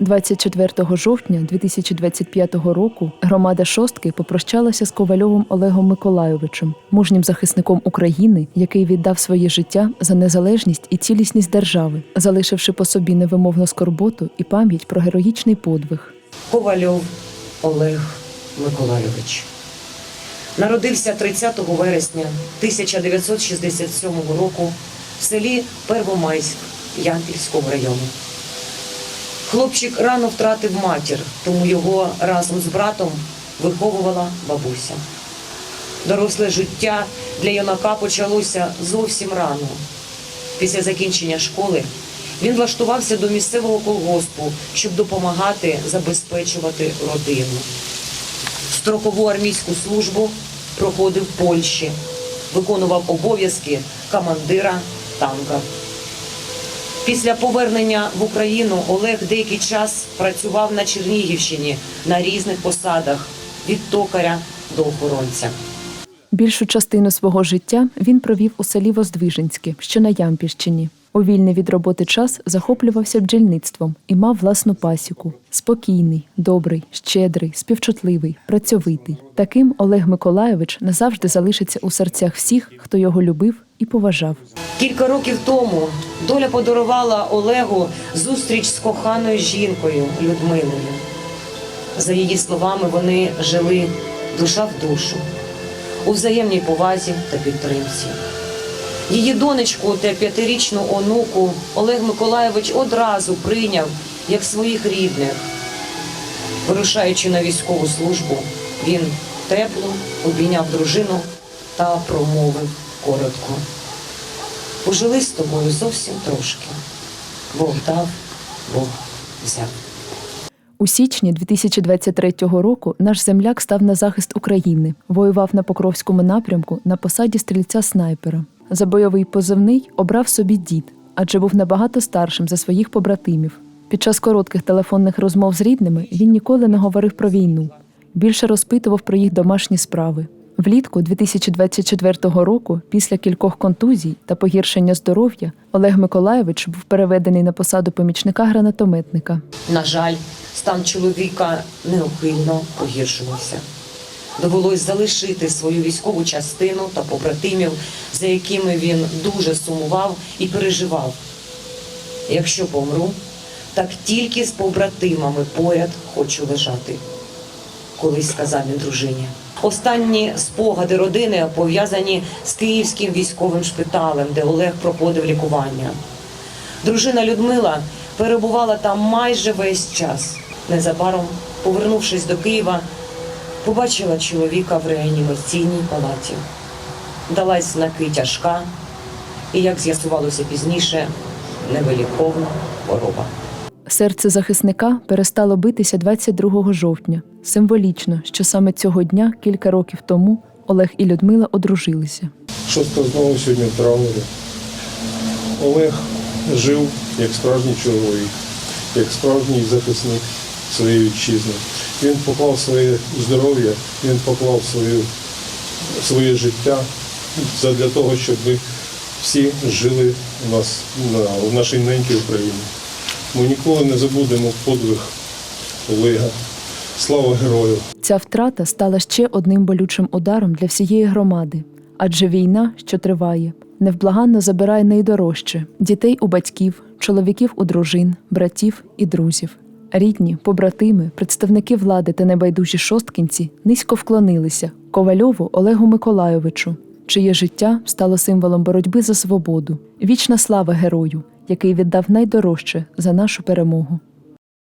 24 жовтня 2025 року громада шостки попрощалася з Ковальовим Олегом Миколайовичем, мужнім захисником України, який віддав своє життя за незалежність і цілісність держави, залишивши по собі невимовну скорботу і пам'ять про героїчний подвиг. Ковальов Олег Миколайович. Народився 30 вересня 1967 року в селі Первомайськ Ямпільського району. Хлопчик рано втратив матір, тому його разом з братом виховувала бабуся. Доросле життя для юнака почалося зовсім рано. Після закінчення школи він влаштувався до місцевого колгоспу, щоб допомагати забезпечувати родину. Строкову армійську службу проходив в Польщі, виконував обов'язки командира танка. Після повернення в Україну Олег деякий час працював на Чернігівщині на різних посадах від токаря до охоронця. Більшу частину свого життя він провів у селі Воздвиженське, що на Ямпільщині. У вільний від роботи час захоплювався бджільництвом і мав власну пасіку. Спокійний, добрий, щедрий, співчутливий, працьовитий. Таким Олег Миколайович назавжди залишиться у серцях всіх, хто його любив і поважав. Кілька років тому доля подарувала Олегу зустріч з коханою жінкою Людмилою. За її словами, вони жили душа в душу у взаємній повазі та підтримці. Її донечку та п'ятирічну онуку Олег Миколайович одразу прийняв як своїх рідних. Вирушаючи на військову службу, він тепло обійняв дружину та промовив коротко. Пожили з тобою зовсім трошки. Бог дав, Бог взяв. У січні 2023 року наш земляк став на захист України, воював на Покровському напрямку на посаді стрільця снайпера. За бойовий позивний обрав собі дід, адже був набагато старшим за своїх побратимів. Під час коротких телефонних розмов з рідними він ніколи не говорив про війну, більше розпитував про їх домашні справи. Влітку 2024 року, після кількох контузій та погіршення здоров'я, Олег Миколайович був переведений на посаду помічника гранатометника. На жаль, стан чоловіка неухильно погіршувався. Довелось залишити свою військову частину та побратимів, за якими він дуже сумував і переживав. Якщо помру, так тільки з побратимами поряд хочу лежати, колись сказав він дружині. Останні спогади родини пов'язані з київським військовим шпиталем, де Олег проходив лікування. Дружина Людмила перебувала там майже весь час. Незабаром, повернувшись до Києва, побачила чоловіка в реанімаційній палаті. Далась знаки тяжка і, як з'ясувалося пізніше, невиліковна хвороба. Серце захисника перестало битися 22 жовтня. Символічно, що саме цього дня, кілька років тому, Олег і Людмила одружилися. Шостка знову сьогодні в травмі. Олег жив як справжній чоловік, як справжній захисник своєї вітчизни. Він поклав своє здоров'я, він поклав свою, своє життя для того, щоб ми всі жили у нас на, в нашій ненькій Україні. Ми ніколи не забудемо подвиг Олега. Слава герою! Ця втрата стала ще одним болючим ударом для всієї громади, адже війна, що триває, невблаганно забирає найдорожче дітей у батьків, чоловіків у дружин, братів і друзів. Рідні, побратими, представники влади та небайдужі шосткінці низько вклонилися Ковальову Олегу Миколайовичу, чиє життя стало символом боротьби за свободу. Вічна слава герою, який віддав найдорожче за нашу перемогу.